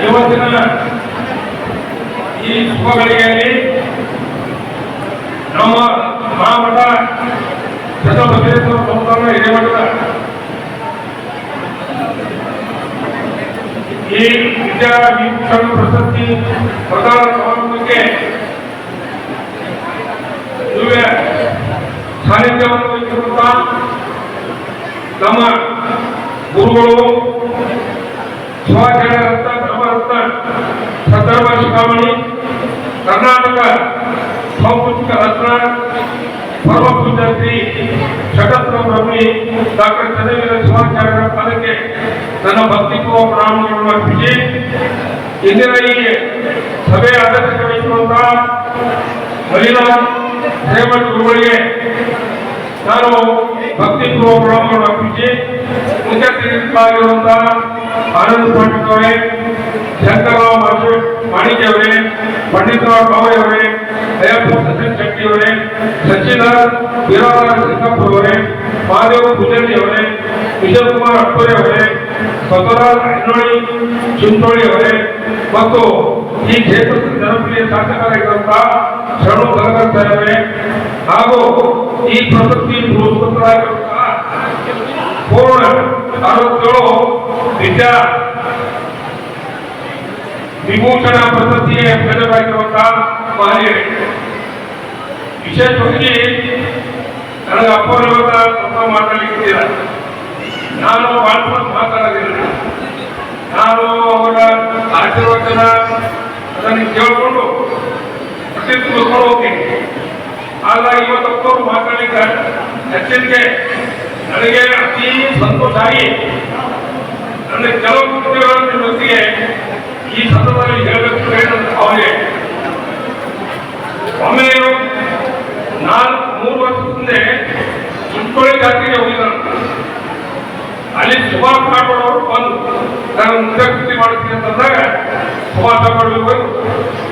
ಇವತ್ತಿನ ಈ ಶುಭ ನಮ್ಮ ಮಹಾಮಠ ಚನ್ನಬಸವೇಶ್ವರ ಸಂಸ್ಥಾನ ಹಿರೇಮಠದ ಈ ವಿದ್ಯಾ ವೀಕ್ಷಣ ಪ್ರಶಸ್ತಿ ಪ್ರದಾನ ಸಮಾರಂಭಕ್ಕೆ ದಿವ್ಯ ಸಾನ್ನಿಧ್ಯವನ್ನು ವಹಿಸಿರುವಂತಹ ನಮ್ಮ ಗುರುಗಳು ಶಿವಾಚಾರ್ಯ ರತ್ನ ಬ್ರಹ್ಮರತ್ನ ಸದ್ಧರ್ಮ ಶಿಖಾಮಣಿ ಕರ್ನಾಟಕ ಸಾಂಸ್ಕೃತಿಕ ರತ್ನ ಪರಮ ಪೂಜ್ಯ ಶ್ರೀ ಶಟಸ್ತ್ರ ಬ್ರಹ್ಮಿ ಡಾಕ್ಟರ್ ಚಂದ್ರವೀರ ಶಿವಾಚಾರ್ಯರ ಪದಕ್ಕೆ ನನ್ನ ಭಕ್ತಿಪೂರ್ವ ಪ್ರಣಾಮಗಳನ್ನು ಅರ್ಪಿಸಿ ಇಂದಿನ ಈ ಸಭೆಯ ಅಧ್ಯಕ್ಷತೆ ವಹಿಸುವಂತಹ ಮಹಿಳಾ ಶ್ರೀಮಠ ಗುರುಗಳಿಗೆ ನಾನು ಭಕ್ತಿಪೂರ್ವ ಪ್ರಣಾಮಗಳನ್ನು ಅರ್ಪಿಸಿ ಮುಖ್ಯ ಅತಿಥಿಗಳಾಗಿರುವಂತಹ ಆನಂದ್ ಪಾಟೀಲ್ ಅವರೇ ಶಂಕರರಾವ್ ಮಾಸ್ಟರ್ ಮಾಣಿಕ್ಯ ಅವರೇ ಪಂಡಿತರಾವ್ ಕಾವಳೆ ಅವರೇ ಅಯ್ಯಪ್ಪ ಸಚಿನ್ ಶೆಟ್ಟಿ ಅವರೇ ಸಚಿದಾರ್ ವೀರವಾರ ಸಿಂಗಪ್ಪ ಅವರೇ ಮಹಾದೇವ ಪೂಜಾರಿ ಅವರೇ ವಿಜಯಕುಮಾರ್ ಅಕ್ಬರೆ ಅವರೇ ಬಸವರಾಜ್ ಐನೋಳಿ ಚಿಂಚೋಳಿ ಅವರೇ ಮತ್ತು ಈ ಕ್ಷೇತ್ರದ ಜನಪ್ರಿಯ ಶಾಸಕರಾಗಿರುವಂತಹ ಶರಣು ಭಗವಂತ ಅವರೇ ಹಾಗೂ ಈ ಪ್ರಶಸ್ತಿ ಪುರಸ್ಕೃತರಾಗಿರುವಂತಹ ಪೂರ್ಣ ಅರವತ್ತೇಳು ವಿದ್ಯಾ ವಿಭೂಷಣ ಪ್ರಶಸ್ತಿಗೆ ಭಾಜನರಾಗಿರುವಂತಹ ಮಹಿಳೆ ವಿಶೇಷವಾಗಿ ನನಗೆ ಅಪೂರ್ವದ ಸ್ವಲ್ಪ ಮಾತಾಡಲಿಕ್ಕಿಲ್ಲ ನಾನು ಬಹಳ ಮಾತಾಡೋದಿಲ್ಲ ನಾನು ಅವರ ಆಶೀರ್ವಚನ ಅದನ್ನು ಕೇಳಿಕೊಂಡು ಪ್ರತಿನಿಧಿಸ್ಕೊಂಡು ಹೋಗ್ತೀನಿ. ಆಗ ಇವತ್ತು ಮಾತಾಡಲಿಕ್ಕೆ ಮಾತಾಡಿದ ಹೆಚ್ಚಿಗೆ ನನಗೆ ಅತಿ ಸಂತೋಷ ಆಗಿ ನನ್ನ ಕೆಲವು ಕುಟುಂಬಗಳನ್ನು ಜೊತೆಗೆ ಈ ಸಂದರ್ಭದಲ್ಲಿ ಹೇಳಬೇಕು ಹೇಳೋದು ಅವರೇ ಒಮ್ಮೆ ನಾನು ಮೂರು ವರ್ಷದ ಹಿಂದೆ ಚಿಕ್ಕೋಳಿ ಜಾತ್ರೆಗೆ ಹೋಗಿದ್ದರು ಅಲ್ಲಿ ಸುಭಾಷ್ ಕಾಟೋಡ್ ಅವರು ಬಂದು ನಾನು ಮುಖ್ಯಕೃತಿ ಮಾಡ್ತೀನಿ ಅಂತಂದಾಗ ಸುಭಾಷ್ ಕಾಟೋಡ್ ಬಂದು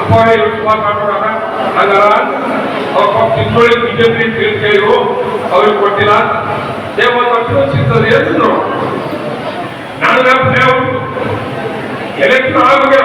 ಅಪ್ಪ ಇವರು ಸುಭಾಷ್ ಕಾಟೋಡ್ ಅದ ಹಂಗಾರ ಅವ್ರ ಪಾಪ ಚಿಕ್ಕೋಳಿ ಬಿಜೆಪಿ ಕೇಳಿರು ಅವ್ರಿಗೆ ಕೊಟ್ಟಿಲ್ಲ ದೇವತ್ತು ವರ್ಷ ಸಿಗ್ತದೆ ಅಂದ್ರು ನನಗೆ ಭಯ ಉಂಟು ಎಲೆಕ್ಷನ್ ಆಗುವ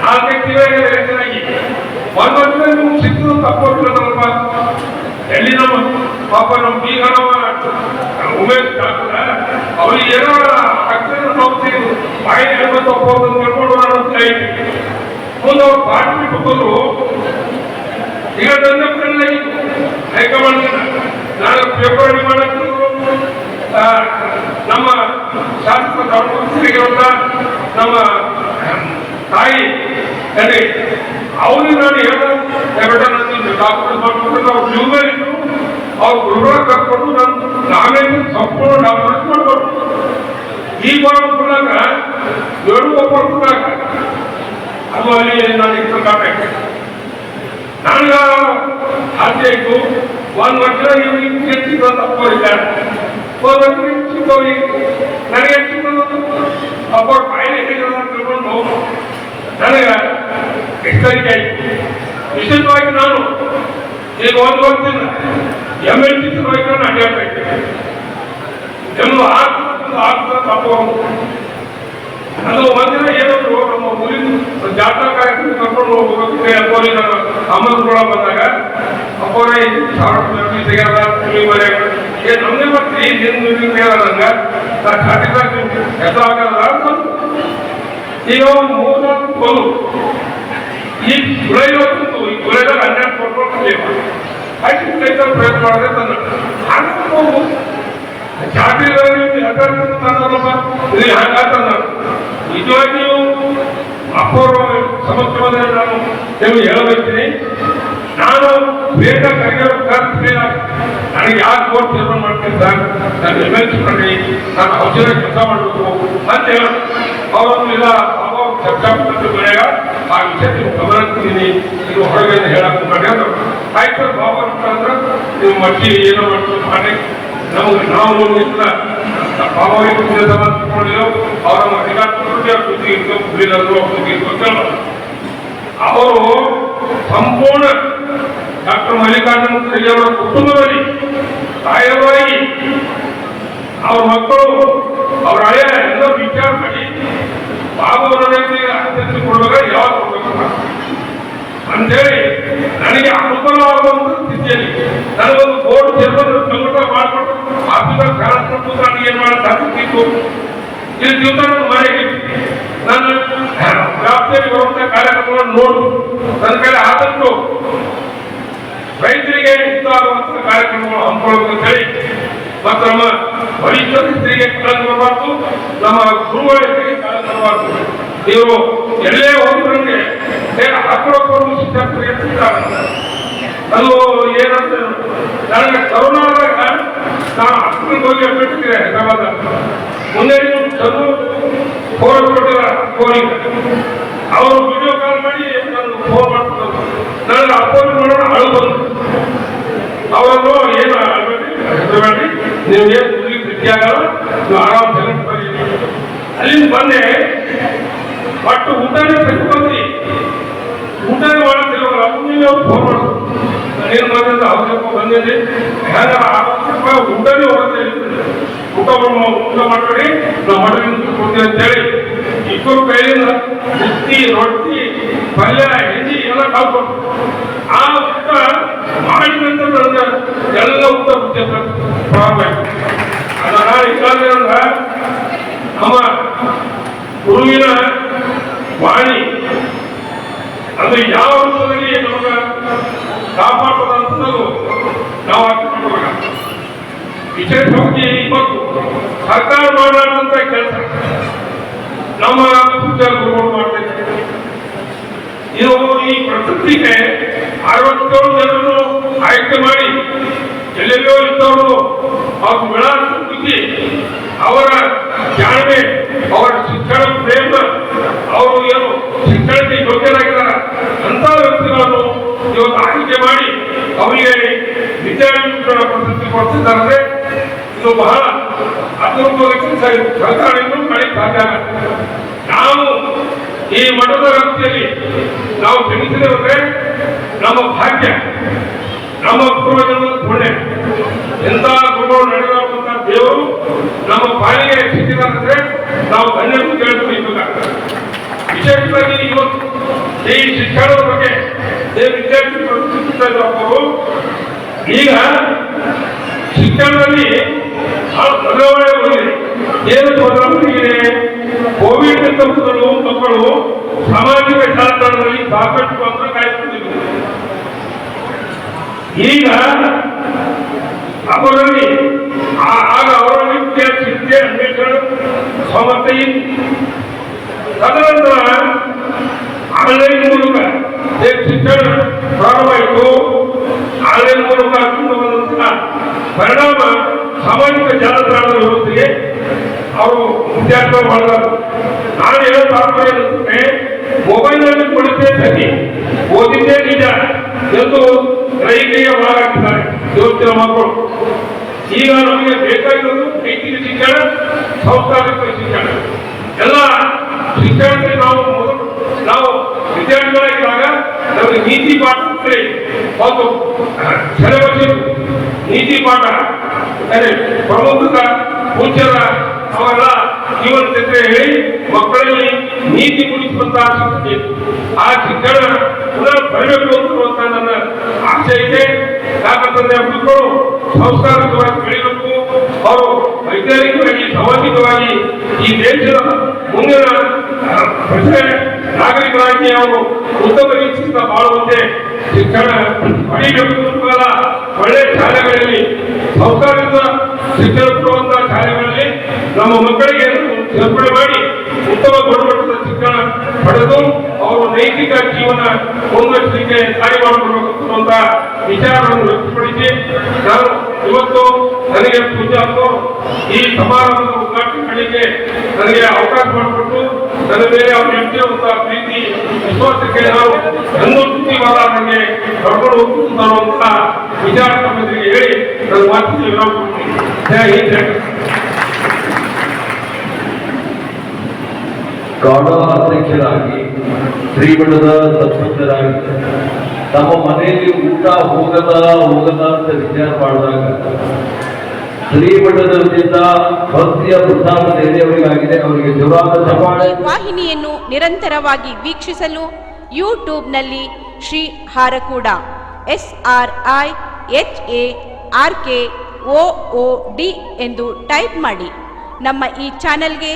ನಾಲ್ಕೈದು ತಿಂಗಳಿಗೆ ಎಲೆಕ್ಷನ್ ಆಗಿ ಒಂದು ಸಿಕ್ಕರು ತಪ್ಪೋಗಿಲ್ಲ ನಮ್ಮ ಎಲ್ಲಿ ನಮ್ಮ ಪಾಪ ನಮ್ಮ ಬೀಗ ಉಮೇಶ್ ಡಾಕ್ಟರ್ ಅವ್ರಿಗೆ ಏನೋ ಅಕ್ಷರ ಹೋಗ್ತೀವಿ ಬಾಯಿ ಹೇಳ್ಬೇಕು ತಪ್ಪೋದು ಕರ್ಕೊಂಡು ಅಂತ ಮುಂದೆ ಅವ್ರು ಪಾರ್ಟಿ ಹೋದ್ರು ಈಗ ನನ್ನ ಫ್ರೆಂಡ್ ಹೈಕಮಾಂಡ್ ನಾನು ಪೇಪರ್ ಮಾಡಕ್ಕೆ ಆ, ನಮ್ಮ ಶಾಸಕ ಸಂಸ್ಕೃತಿಗಿರುವಂತ ನಮ್ಮ ತಾಯಿ ಅಂದ್ರೆ ಅವ್ರಿಗೆ ನಾನು ನಾನು ಡಾಕ್ಟರ್ ಮಾಡ್ಕೊಂಡು ನಾವು ಜೀವದಲ್ಲಿ ಅವ್ರು ಗುರುಗಳ ಕರ್ಕೊಂಡು ನಾನು, ನಾವೇ ಸಂಪೂರ್ಣ ಡಾಕ್ಟರ್ ಮಾಡ್ಕೊಂಡು ಈ ಬರೋದಾಗ ಏಳು ಒಬ್ಬರಾಗ ಅದು ಅಲ್ಲಿ ನಾನು ಇಟ್ಕೊಂಡು ನನಗ ಆಚೆ ಇತ್ತು ಒಂದು ವರ್ಷ ಇವ್ರಿಗೆ ಹೆಚ್ಚಿಗೆ ತಪ್ಪೋರಿಲ್ಲ ಹೋದ ವರ್ಷ ಚಿಕ್ಕವ್ರಿಗೆ ನನಗೆ ಅಪ್ಪ ಕಾಯಿಲೆ ಅಂತ ತಿಳ್ಕೊಂಡು ನನಗೆ ಆಯ್ತು. ವಿಶೇಷವಾಗಿ ನಾನು ಈಗ ಒಂದು ವರ್ಷದಿಂದ ಎಂ ಎಲ್ ಸಲುವಾಗಿ ನಾನು ಅಡ್ಡಾಡ್ತಾ ಇದ್ದೆ ಎಂದು ಆಗ್ತದೆ ಆಗ್ತದೆ ತಪ್ಪು ಅದು ಒಂದಿನ ಏನಂದ್ರು ನಮ್ಮ ಊರಿನ ಜಾತ್ರಾ ಕಾರ್ಯಕ್ರಮ ಕರ್ಕೊಂಡು ಹೋಗ್ಬೇಕು ಅಪ್ಪೋರಿ ನಾನು ಅಮ್ಮನ ಬಂದಾಗ, ಅಪ್ಪೋರೇ ಸಾವಿರ ತೆಗೆದ ಮನೆ ಏ ನಮ್ಗೆ ಬರ್ತೀವಿ ನಿನ್ ನೀವು ಹೇಳದಂಗ ನಾ ಖಾತೆದಾಗ ಹೆಸರಾಗಲ್ಲ ಅಂತ ಈಗ ಒಂದು ಮೂರು ನಾಲ್ಕು ಕೊಲು ಈ ಜುಲೈ ಹೊತ್ತು ಈ ಜುಲೈದಾಗ ಹನ್ನೆರಡು ಕೊಟ್ಕೊಂಡು ಆಯ್ತು ರೈತರ ಪ್ರಯತ್ನ ಮಾಡಿದ್ರೆ ತನ್ನ ಹಾಗೆ ಜಾತಿಗಳಲ್ಲಿ ತಂದಲ್ಲಪ್ಪ ಇದು ಹಂಗಾತಂದ ನಿಜವಾಗಿಯೂ ಅಪೂರ್ವ ಸಮಸ್ಯೆ ನಾನು ನಿಮಗೆ ಹೇಳಬೇಕ್ತೀನಿ ನಾನು ಬೇಗ ಕೈಗಾರಿಕೆ ನನಗೆ ಯಾರು ಕೋರ್ಟ್ ನಿರ್ಮಾಣ ಮಾಡ್ತೀನಿ ಸರ್ ನಾನು ಎಂ ಎಲ್ ಸಿ ಮಾಡಿ ನಾನು ಔಷಧ ಕೆಲಸ ಮಾಡಬೇಕು ಅಂತ ಹೇಳ ಅವರನ್ನು ಇಲ್ಲ ಅವಾಗ ಚರ್ಚಾ ಬೆಳೆಯ ಆ ವಿಷಯ ನೀವು ಗಮನಿಸ್ತೀನಿ ಇದು ಹೊರಗೆ ಹೇಳಕ್ಕೆ ಮಾಡ್ಯಾರ ಆಯ್ತು ಬಾಬಾ ಅಂದ್ರೆ ನೀವು ಮಟ್ಟಿ ಏನೋ ಮಾಡ್ತು ಮಾಡಿ ನಮಗೆ ನಾವು ಇಲ್ಲ ಪೂಜೆ ಸಮರ್ಪಿಸಿಕೊಂಡಿರೋ ಅವರ ಮಹಿಳಾ ಕೃತಿ ಇರ್ಬೇಕು ಅವರು ಸಂಪೂರ್ಣ ಡಾಕ್ಟರ್ ಮಲ್ಲಿಕಾರ್ಜುನ ಖರ್ಗೆ ಅವರ ಕುಟುಂಬದಲ್ಲಿ ತಾಯವಾಗಿ ಅವ್ರ ಮಕ್ಕಳು, ಅವ್ರ ಹಳೆಯ ಎಲ್ಲ ವಿಚಾರ ಮಾಡಿ ಬಾಬು ಕೊಡ್ಬೇಕಾದ್ರೆ ಯಾವಾಗ ಕೊಡ್ಬೇಕು ಅಂತೇಳಿ ನನಗೆ ಅನುಕೂಲವಾಗುವಂತ ಸ್ಥಿತಿಯಲ್ಲಿ ನನಗೊಂದು ಬೋರ್ಡ್ ಚೇರ್ಮನ್ ಸಂಘಟನೆ ಮಾಡಿಕೊಂಡು ಆಫೀಸರ್ ಕಾರ್ಯಕ್ರಮ ನಾನು ಏನ್ ಮಾಡಕ್ಕಾಗ್ತಿತ್ತು ಇಲ್ಲಿ ದಿವಸ ನನ್ನ ಮನೆಗೆ ನಾನು ವ್ಯಾಪ್ತಿಯಲ್ಲಿ ಬರುವಂತ ಕಾರ್ಯಕ್ರಮಗಳನ್ನು ನೋಡು ನನ್ನ ಕೈಲಿ ಆದಷ್ಟು ರೈತರಿಗೆ ಆಗುವಂತ ಕಾರ್ಯಕ್ರಮಗಳು ಹಮ್ಮಿಕೊಳ್ಳಬೇಕು ಹೇಳಿ, ಮತ್ತು ನಮ್ಮ ವರಿಷ್ಠ ಹೆಸರಿಗೆ ಕಳೆದು ಬರಬಾರ್ದು, ನಮ್ಮ ಹೆಸರಿಗೆ ಕಳೆದು ಬರಬಾರ್ದು. ನೀವು ಎಲ್ಲೇ ಹೋದ್ರೆ ಹಾಕೊಳ್ಳೋಕೊಂಡು ಶಿಕ್ಷಕರಿಗೆ ಅದು ಏನಂತ ನನಗೆ ಕರೋನಾದಾಗ ನಾನು ಹಾಸ್ಪಿಟಲ್ಗೆ ಹೋಗಿ ಹೈದರಾಬಾದ್ ಮುಂದೆ ನೀವು ಚಂದು ಫೋನ್ ಕೊಟ್ಟಿಲ್ಲ ಒಟ್ಟು ಊಟನೇ ತೆಗೆದುಕೊಂಡ್ರಿ ಊಟನೇ ಮಾಡ್ತಿರೋಲ್ಲ ಮುಂದೆ ಅವ್ರು ಫೋನ್ ಮಾಡೋದು ಏನು ಬಂದಿದ್ದ ಅವಶ್ಯಕ ಬಂದಿದೆ ಹ್ಯಾಂಗ ಅವಶ್ಯಕ ಊಟನೇ ಹೋಗುತ್ತೆ ಊಟ ಮಾಡ್- ಊಟ ಮಾಡ್ಬೇಡಿ ನಾವು ಮಡಲಿಂದ ಕೊಡ್ತೀವಿ ಅಂತೇಳಿ ಇಬ್ಬರು ಕೈಯಿಂದ ಬುತ್ತಿ ರೊಟ್ಟಿ ಪಲ್ಯ ಹಿಂಡಿ ಎಲ್ಲ ಕಲ್ಕೊಂಡು ಆ ಊಟ ಮಾಡಿದ ನಂತರ ನನಗೆ ಎಲ್ಲ ಊಟ ಬುದ್ಧಿ ಪ್ರಾರಂಭ ಆಯ್ತು ಅದನ್ನ ಇಲ್ಲಾಂದ್ರೆ ಅಂದ್ರೆ ನಮ್ಮ ಗುರುವಿನ ವಾಣಿ ಅಂದ್ರೆ ಯಾವ ರೂಪದಲ್ಲಿ ನಮಗ ಕಾಪಾಡುವುದಂಥದ್ದು ನಾವು ಅರ್ಥ ವಿಚಾರ ವಿಶೇಷವಾಗಿ ಇವತ್ತು ಸರ್ಕಾರ ಮಾಡಾಡುವಂತ ಕೆಲಸ. ನಮ್ಮ ಪೂಜಾ ಗುರುಗಳು ಮಾಡ್ತಾ ಇದ್ದಾರೆ ಇದು ಈ ಪ್ರಕೃತಿಗೆ ಅರವತ್ತೇಳು ಜನರನ್ನು ಆಯ್ಕೆ ಮಾಡಿ, ಎಲ್ಲೆಲ್ಲೋ ಇದ್ದವರು ಅವ್ರ ವಿಳಾಸ ಅವರ ಜಾಣ್ಮೆ ಅವರ ಶಿಕ್ಷಣ ಪ್ರೇಮ ಅವರು ಏನು ಶಿಕ್ಷಣಕ್ಕೆ ಯೋಗ್ಯರಾಗಿದ್ದಾರೆ ಅಂತ ವ್ಯಕ್ತಿಗಳನ್ನು ಇವತ್ತು ಆಯ್ಕೆ ಮಾಡಿ ಅವರಿಗೆ ವಿದ್ಯಾರ್ಥಿಗಳ ಪ್ರಶಸ್ತಿ ಕೊಡ್ತಿದ್ದಾರೆ. ಇದು ಬಹಳ ಇದು ಸರ್ಕಾರ ಇನ್ನೂ ಮಾಡಿ ಸಾಧ್ಯ ನಾವು ಈ ಮಠದ ವ್ಯಾಪ್ತಿಯಲ್ಲಿ ನಾವು ಜನಿಸಿದ್ರೆ ನಮ್ಮ ಭಾಗ್ಯ, ನಮ್ಮ ಪೂರ್ವಜನ್ಮದ ಪುಣ್ಯ ಎಂತ ಗುರುಗಳು ನಡೆಯುವಂತ ದೇವರು ನಮ್ಮ ಪಾಲಿಗೆ ಹೆಚ್ಚಿದ್ದಾರೆ ನಾವು ಧನ್ಯರು ಕೇಳ್ತೀವಿ. ವಿಶೇಷವಾಗಿ ಇವತ್ತು ಈ ಶಿಕ್ಷಣದ ಬಗ್ಗೆ ಚಿಂತಿಸ್ತಾ ಇದ್ರು ಈಗ ಶಿಕ್ಷಣದಲ್ಲಿ ಬದಲಾವಣೆ ಬಂದಿದೆ ಏನು ಬದಲಾವಣೆ ಕೋವಿಡ್ ಮೊದಲು ಮಕ್ಕಳು ಸಾಮಾಜಿಕ ಜಾಲತಾಣದಲ್ಲಿ ಸಾಕಷ್ಟು ಅಂತರ ಕಾಯ್ದುಕೊಂಡಿದ್ರು ಈಗ ಅವರಲ್ಲಿ ಆಗ ಅವರಲ್ಲಿ ವಿದ್ಯಾರ್ಥಿ ವಿದ್ಯೆ ಅನ್ವೇಷಣೆ ಸಮಸ್ಯೆ ತದನಂತರ ಆನ್ಲೈನ್ ಮೂಲಕ ಶಿಕ್ಷಣ ಪ್ರಾರಂಭವಾಯಿತು. ಆನ್ಲೈನ್ ಮೂಲಕ ಪರಿಣಾಮ ಸಾಮಾಜಿಕ ಜಾಲತಾಣದ ವ್ಯವಸ್ಥೆಗೆ ಅವರು ವಿದ್ಯಾರ್ಥಿಗಳು ಮಾಡಿದರು. ನಾನು ಹೇಳೋ ತಾತ್ಪರ್ಯ ಮೊಬೈಲ್ನಲ್ಲಿ ಕೊಡುತ್ತೆ ಸರಿ ಓದಿದ್ದೇ ನಿಜ ಎಂದು ಗ್ರಹಿಕೆಗೆ ಒಳಗಾಗ್ತಿದ್ದಾರೆ ಯೋಚನೆ ಮಕ್ಕಳು ಈಗ ನಮಗೆ ಬೇಕಾಗಿರೋದು ನೈತಿಕ ಶಿಕ್ಷಣ ಸಂಸ್ಕಾರಿಕ ಶಿಕ್ಷಣ. ಎಲ್ಲ ಶಿಕ್ಷಣಕ್ಕೆ ನಾವು ನಾವು ವಿದ್ಯಾರ್ಥಿಗಳಾಗಿದ್ದಾಗ ನಮಗೆ ನೀತಿ ಪಾಠ ಒಂದು ಸಿಲೆಬಸ್ ನೀತಿ ಪಾಠ ಅದೇ ಪ್ರಮುಖ ಪೂಜ್ಯರ ಅವೆಲ್ಲ ಜೀವನ ಚರಿತ್ರೆ ಹೇಳಿ ಮಕ್ಕಳಲ್ಲಿ ನೀತಿ ಮೂಡಿಸುವಂತಹ ಶಿಕ್ಷಣ ಆ ಶಿಕ್ಷಣ ಪುನಃ ಬರಬೇಕು ಅಂತ ನನ್ನ ಆಸೆ ಇದೆ ಯಾಕಂತಂದ್ರೆ ಮಕ್ಕಳು ಸಂಸ್ಕಾರಕವಾಗಿ ಬೆಳಿಬೇಕು ಅವರು ವೈಜ್ಞಾನಿಕವಾಗಿ ಸಾಮಾಜಿಕವಾಗಿ ಈ ದೇಶದ ಮುಂದಿನ ನಾಗರಿಕರಾಗಿ ಅವರು ಉತ್ತಮ ರೀತಿಯಿಂದ ಬಾಳುವಂತೆ ಶಿಕ್ಷಣ ಅಂತಲ್ಲ ಒಳ್ಳೆ ಶಾಲೆಗಳಲ್ಲಿ ಸಂಸ್ಕಾರಯುತ ಶಿಕ್ಷಣ ಕೊಡುವಂತಹ ಶಾಲೆಗಳಲ್ಲಿ ನಮ್ಮ ಮಕ್ಕಳಿಗೆ ಸೇರ್ಪಡೆ ಮಾಡಿ ಉತ್ತಮ ಗುಣಮಟ್ಟದ ಶಿಕ್ಷಣ ಪಡೆದು ಅವರು ನೈತಿಕ ಜೀವನ ಮಾಡಿಕೊಡಬೇಕು ಅನ್ನುವಂತ ವಿಚಾರವನ್ನು ವ್ಯಕ್ತಪಡಿಸಿ ನಾನು ಇವತ್ತು ನನಗೆ ಪೂಜಾ ಈ ಸಮಾರಂಭದ ಉದ್ಘಾಟನೆಗಳಿಗೆ ನನಗೆ ಅವಕಾಶ ಮಾಡಿಕೊಟ್ಟು, ನನ್ನ ಮೇಲೆ ಅವರು ಇಟ್ಟಿರುವಂತಹ ಪ್ರೀತಿ, ವಿಶ್ವಾಸಕ್ಕೆ ನಾವು ಸುದ್ದಿವಾದ ನನಗೆ ಕರ್ಕೊಂಡು ಅನ್ನುವಂತ ವಿಚಾರ ಸಮಿತಿಗೆ ಹೇಳಿ ನನ್ನ ಮಾತಿಗೆ ವಿರಾಮ ಕೊಡ್ತೀನಿ. ಶ್ರೀಮಠದ ಸದ್ಬುದ್ಧರಾಗಿ ತಮ್ಮ ಮನೆಯಲ್ಲಿ ಊಟ ಹೋಗದ ಹೋಗದ ಅಂತ ವಿಚಾರ ಮಾಡಿದಾಗ ವಾಹಿನಿಯನ್ನು ನಿರಂತರವಾಗಿ ವೀಕ್ಷಿಸಲು ಯೂಟ್ಯೂಬ್ನಲ್ಲಿ Shri Harakud. S R I H A R K O O D ಎಂದು ಟೈಪ್ ಮಾಡಿ. ನಮ್ಮ ಈ ಚಾನೆಲ್ಗೆ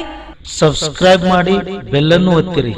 ಸಬ್ಸ್ಕ್ರೈಬ್ ಮಾಡಿ ಬೆಲ್ಲನ್ನು ಒತ್ತಿರಿ.